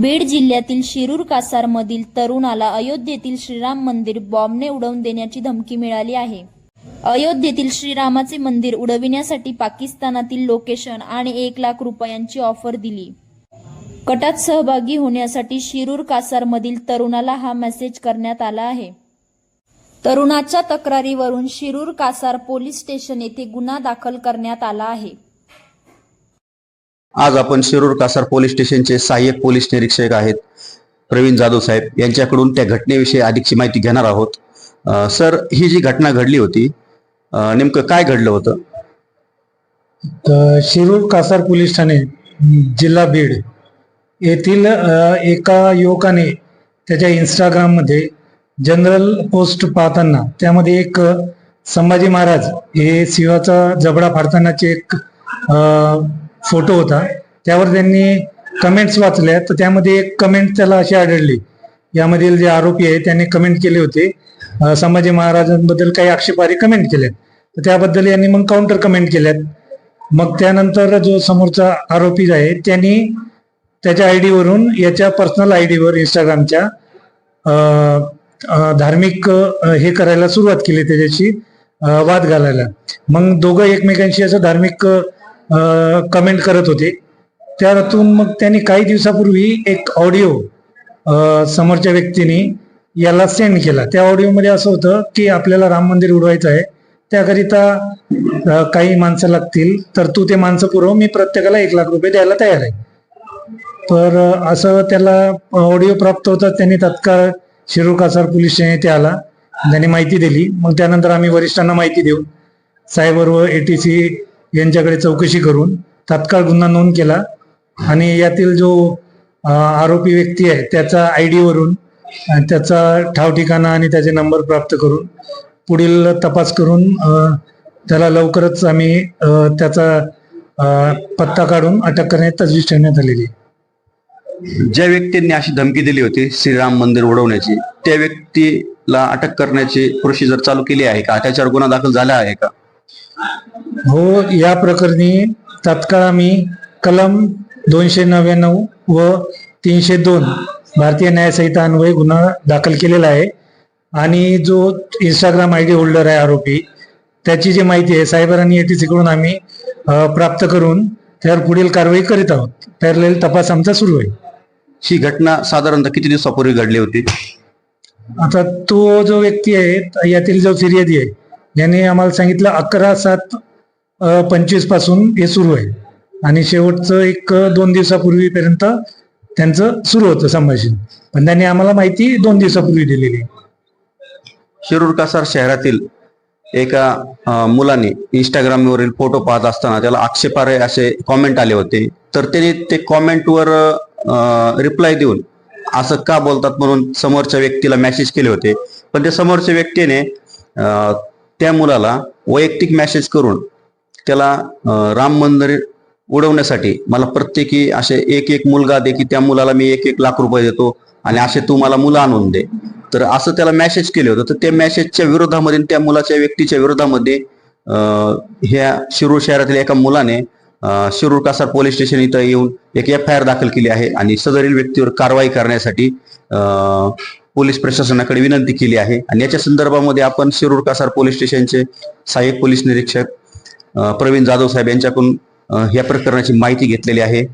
बीड जिल्ह्यातील शिरूर कासारमधील तरुणाला अयोध्येतील श्रीराम मंदिर बॉम्बने उडवून देण्याची धमकी मिळाली आहे. अयोध्येतील श्रीरामाचे मंदिर उडविण्यासाठी पाकिस्तानातील लोकेशन आणि एक लाख रुपयांची ऑफर दिली. कटात सहभागी होण्यासाठी शिरूर कासारमधील तरुणाला हा मेसेज करण्यात आला आहे. तरुणाच्या तक्रारीवरून शिरूर कासार पोलीस स्टेशन येथे गुन्हा दाखल करण्यात आला आहे. आज आपण शिरूर कासार पोलीस स्टेशनचे सहाय्यक पोलीस निरीक्षक आहेत. प्रवीण जाधव साहेब यांच्याकडून त्या घटनेविषयी अधिकची माहिती घेणार आहोत. सर ही जी घटना घडली होती नेमकं काय घडलं होतं? शिरूर कासार पोलीस ठाणे जिल्हा बीड येथील एका युवकाने त्याच्या इंस्टाग्राममध्ये जनरल पोस्ट पाहताना त्यामध्ये एक संभाजी महाराज हे शिवाचा जबडा फाडतानाचे एक अ, फोटो होता. त्यावर त्यांनी कमेंट्स वाचल्या. तर त्यामध्ये एक कमेंट त्याला अशी आढळली. यामधील जे आरोपी आहे त्यांनी कमेंट केले होते. संभाजी महाराजांबद्दल काही आक्षेपारी कमेंट केल्यात. तर त्याबद्दल यांनी मग काउंटर कमेंट केल्यात. मग त्यानंतर जो समोरचा आरोपी आहे त्यांनी त्याच्या आय डीवरून याच्या पर्सनल आय डीवर इंस्टाग्रामच्या धार्मिक हे करायला सुरुवात केली त्याच्याशी वाद घालायला. मग दोघं एकमेकांशी असं धार्मिक कमेंट करत होते. त्यातून मग त्यांनी काही दिवसापूर्वी एक ऑडिओ समोरच्या व्यक्तीने याला सेंड केला. त्या ऑडिओमध्ये असं होतं की आपल्याला राम मंदिर उडवायचं आहे. त्याकरिता काही माणसं लागतील. तर तू ते माणसं पुरव. मी प्रत्येकाला एक लाख रुपये द्यायला तयार आहे. तर असं त्याला ऑडिओ प्राप्त होता. त्यांनी तत्काळ शिरूर कासार पोलीस स्टेशन येथे आला. त्यांनी माहिती दिली. मग त्यानंतर आम्ही वरिष्ठांना माहिती देऊ सायबर व एटीसी यांच्याकडे चौकशी करून तात्काळ गुन्हा नोंद केला. आणि यातील जो आरोपी व्यक्ती आहे त्याचा आय वरून त्याचा ठाव ठिकाणा आणि त्याचे नंबर प्राप्त करून पुढील तपास करून त्याला लवकरच आम्ही त्याचा पत्ता काढून अटक करण्यात तजवीज ठेवण्यात आलेली ज्या व्यक्तींनी अशी धमकी दिली होती श्रीराम मंदिर उडवण्याची त्या व्यक्तीला अटक करण्याची प्रोसिजर चालू केली आहे का? त्याच्यावर गुन्हा दाखल झाला आहे का? हो या प्रकरणी तात्काळ आम्ही कलम दोनशे नव्याण्णव व तीनशे दोन भारतीय न्यायसंहिता अन्वये गुन्हा दाखल केलेला आहे. आणि जो इंस्टाग्राम आय डी होल्डर आहे आरोपी त्याची जी माहिती आहे सायबर आणि एटीसी कडून आम्ही प्राप्त करून त्यावर पुढील कारवाई करीत आहोत. पॅरलेल तपास आमचा सुरू आहे. ही घटना साधारणतः किती दिवसापूर्वी घडली होती? आता तो जो व्यक्ती आहे यातील जो फिर्यादी आहे यांनी आम्हाला सांगितलं अकरा सात पंचवीसपासून हे सुरू आहे. आणि शेवटचं एक दोन दिवसापूर्वीपर्यंत त्यांचं सुरू होतं संभाषण. पण त्यांनी आम्हाला माहिती दोन दिवसापूर्वी दिलेली आहे. शिरूर कासार शहरातील एका मुलाने इंस्टाग्रामवरील फोटो पाहत असताना त्याला आक्षेपार्ह असे कॉमेंट आले होते. तर त्याने ते कॉमेंटवर रिप्लाय देऊन असं का बोलतात म्हणून समोरच्या व्यक्तीला मेसेज केले होते. पण त्या समोरच्या व्यक्तीने त्या मुलाला वैयक्तिक मॅसेज करून त्याला राम मंदिर उडवण्यासाठी मला प्रत्येकी असे एक एक मुलगा दे की त्या मुलाला मी एक एक लाख रुपये देतो आणि असे तू मला मुलं आणून दे. तर असं त्याला मॅसेज केले होतं. तर त्या मॅसेजच्या विरोधामध्ये त्या मुलाच्या व्यक्तीच्या विरोधामध्ये ह्या शिरूर शहरातील एका मुलाने शिरूर कासार पोलीस स्टेशन इथं येऊन एक एफ आय आर दाखल केली आहे आणि सदरील व्यक्तीवर कारवाई करण्यासाठी पोलीस प्रशासनाकडे विनंती केली आहे. आणि याच्या संदर्भामध्ये आपण शिरूर कासार पोलीस स्टेशनचे सहाय्यक पोलीस निरीक्षक प्रवीण जाधव साहेब यांच्याकडून या प्रकरणाची माहिती घेतलेली आहे.